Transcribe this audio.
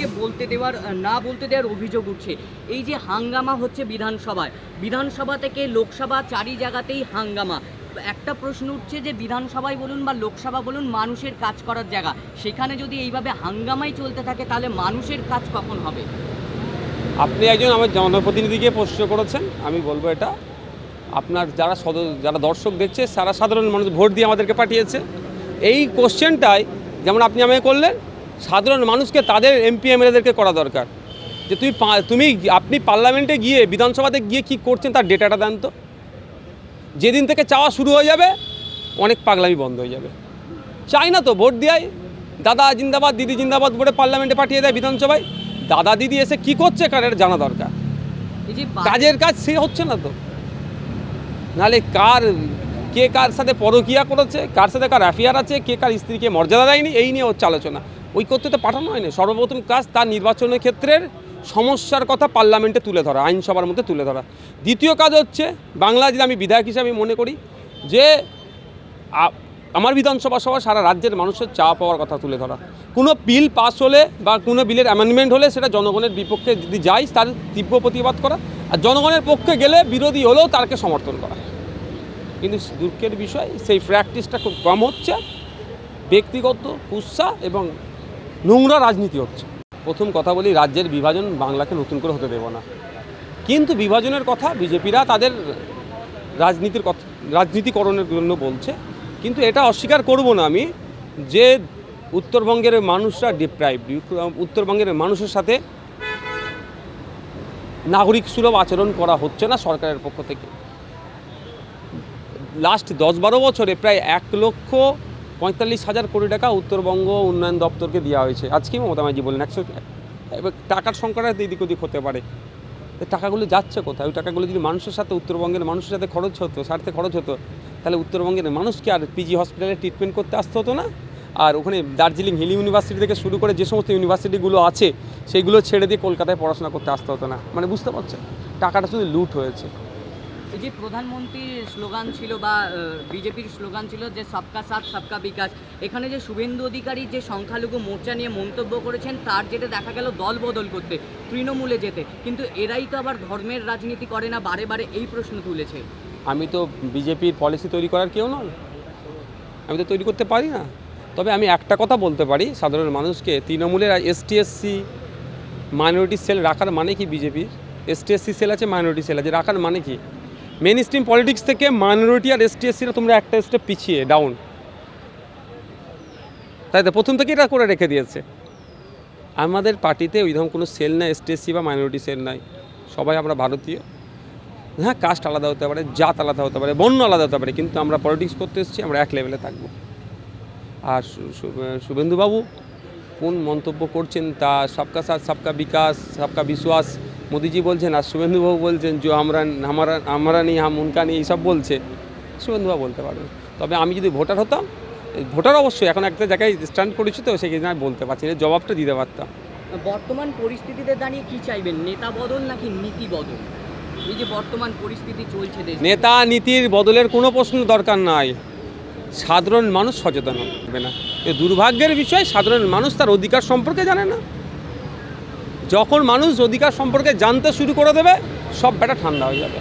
মানুষকে বলতে দেওয়ার না বলতে দেওয়ার অভিযোগ উঠছে। এই যে হাঙ্গামা হচ্ছে বিধানসভায়, বিধানসভা থেকে লোকসভা চারি জায়গাতেই হাঙ্গামা। একটা প্রশ্ন উঠছে যে বিধানসভায় বলুন বা লোকসভা বলুন মানুষের কাজ করার জায়গা। সেখানে যদি এইভাবে হাঙ্গামাই চলতে থাকে, তাহলে মানুষের কাজ কখন হবে? আপনি একজন আমার জনপ্রতিনিধিকে প্রশ্ন করেছেন, আমি বলব এটা। আপনার যারা যারা দর্শক দেখছে, সারা সাধারণ মানুষ ভোট দিয়ে আমাদেরকে পাঠিয়েছে। এই কোশ্চেনটাই যেমন আপনি আমাকে করলেন সাধারণ মানুষকে তাদের এমপি এমএলএদেরকে করা দরকার। যে তুমি তুমি আপনি পার্লামেন্টে গিয়ে বিধানসভাতে গিয়ে কি করছেন তার ডেটাটা দেন তো। যেদিন থেকে চাওয়া শুরু হয়ে যাবে অনেক পাগলামি বন্ধ হয়ে যাবে। চাই না তো ভোট দেয় দাদা জিন্দাবাদ দিদি জিন্দাবাদ বলে পার্লামেন্টে পাঠিয়ে দেয় বিধানসভায়। দাদা দিদি এসে কি করছে কার এটা জানা দরকার। কাজের কাজ সে হচ্ছে না তো। নাহলে কার কে কার সাথে পরকিয়া করেছে, কার সাথে কার অ্যাফেয়ার আছে, কে কার স্ত্রীকে মর্যাদা দেয়নি, এই নিয়ে হচ্ছে আলোচনা। ওই করতে তো পাঠানো হয়নি। সর্বপ্রথম কাজ তার নির্বাচনের ক্ষেত্রের সমস্যার কথা পার্লামেন্টে তুলে ধরা, আইনসভার মধ্যে তুলে ধরা। দ্বিতীয় কাজ হচ্ছে, বাংলা যদি আমি বিধায়ক হিসাবে মনে করি, যে আমার বিধানসভা সভা সারা রাজ্যের মানুষের চাওয়া পাওয়ার কথা তুলে ধরা। কোনো বিল পাস হলে বা কোনো বিলের অ্যামেন্ডমেন্ট হলে সেটা জনগণের বিপক্ষে যদি যায় তার তীব্র প্রতিবাদ করা। আর জনগণের পক্ষে গেলে বিরোধী হলেও তারকে সমর্থন করা। কিন্তু দুঃখের বিষয়, সেই প্র্যাকটিসটা খুব কম হচ্ছে। ব্যক্তিগত কুৎসা এবং নোংরা রাজনীতি হচ্ছে। প্রথম কথা বলি, রাজ্যের বিভাজন বাংলাকে নতুন করে হতে দেব না। কিন্তু বিভাজনের কথা বিজেপিরা তাদের রাজনীতির কথা, রাজনীতিকরণের জন্য বলছে। কিন্তু এটা অস্বীকার করব না আমি যে উত্তরবঙ্গের মানুষরা ডিপ্রাইভ উত্তরবঙ্গের মানুষের সাথে নাগরিক সুলভ আচরণ করা হচ্ছে না সরকারের পক্ষ থেকে। লাস্ট দশ বারো বছরে প্রায় এক লক্ষ পঁয়তাল্লিশ হাজার কোটি টাকা উত্তরবঙ্গ উন্নয়ন দপ্তরকে দেওয়া হয়েছে। আজকে মমতা ব্যানার্জি বললেন, একশো এবার টাকার সংখ্যাটা এদিক ওদিক হতে পারে। টাকাগুলো যাচ্ছে কোথায়? ওই টাকাগুলো যদি মানুষের সাথে, উত্তরবঙ্গের মানুষের সাথে খরচ হতো, স্বার্থে খরচ হতো, তাহলে উত্তরবঙ্গের মানুষকে আর পিজি হসপিটালে ট্রিটমেন্ট করতে আসতে হতো না? আর ওখানে দার্জিলিং হিল ইউনিভার্সিটি থেকে শুরু করে যে সমস্ত ইউনিভার্সিটিগুলো আছে, সেইগুলো ছেড়ে দিয়ে কলকাতায় পড়াশোনা করতে আসতে হতো না। মানে বুঝতে পারছেন? টাকাটা শুধু লুট হয়েছে। যে প্রধানমন্ত্রীর স্লোগান ছিল বা বিজেপির স্লোগান ছিল যে সবকা সাথ, সবকা বিকাশ, এখানে যে শুভেন্দু অধিকারী যে সংখ্যালঘু মোর্চা নিয়ে মন্তব্য করেছেন, তার যেটা দেখা গেল দল বদল করতে, তৃণমূলে যেতে, কিন্তু এরাই তো আবার ধর্মের রাজনীতি করে না, বারে বারে এই প্রশ্ন তুলেছে। আমি তো বিজেপির পলিসি তৈরি করার কেউ নয় আমি তো তৈরি করতে পারি না। তবে আমি একটা কথা বলতে পারি, সাধারণ মানুষকে তৃণমূলের এসটি এসসি মাইনরিটি সেল রাখার মানে কি বিজেপির? এসটি এসসি সেল আছে মাইনরিটি সেল আছে, রাখার মানে কি? মেন স্ট্রিম পলিটিক্স থেকে মাইনরিটি আর এসটি এসসিরা তোমরা একটা স্টেপ পিছিয়ে ডাউন তাই তো, প্রথম থেকেই এটা করে রেখে দিয়েছে। আমাদের পার্টিতে ওই রকম কোনো সেল নাই এসটি এসসি বা মাইনরিটি সেল নাই। সবাই আমরা ভারতীয়। হ্যাঁ কাস্ট আলাদা হতে পারে, জাত আলাদা হতে পারে বন্য আলাদা হতে পারে, কিন্তু আমরা পলিটিক্স করতে এসেছি, আমরা এক লেভেলে থাকব। আর শুভেন্দুবাবু কোন মন্তব্য করছেন তা, সবকা সাথ, সবকা বিকাশ, সবকা বিশ্বাস মোদিজি বলছেন আর শুভেন্দুবাবু বলছেন যে আমরা আমরা আমরা নেই হাম উনকা নেই এইসব বলছে। শুভেন্দুবাবু বলতে পারবে তবে আমি যদি ভোটার হতাম ভোটার অবশ্যই এখন একটা জায়গায় স্ট্যান্ড করেছি তো সেই আমি বলতে পারছি না জবাবটা দিতে পারতাম। বর্তমান পরিস্থিতিতে দাঁড়িয়ে কি চাইবেন? নেতা বদল নাকি নীতি বদল? এই যে বর্তমান পরিস্থিতি চলছে নেতা নীতির বদলের কোনো প্রশ্ন দরকার নাই। সাধারণ মানুষ সচেতন হবে না। দুর্ভাগ্যের বিষয় সাধারণ মানুষ তার অধিকার সম্পর্কে জানে না। যখন মানুষ অধিকার সম্পর্কে জানতে শুরু করে দেবে সব ব্যাটা ঠান্ডা হয়ে যাবে।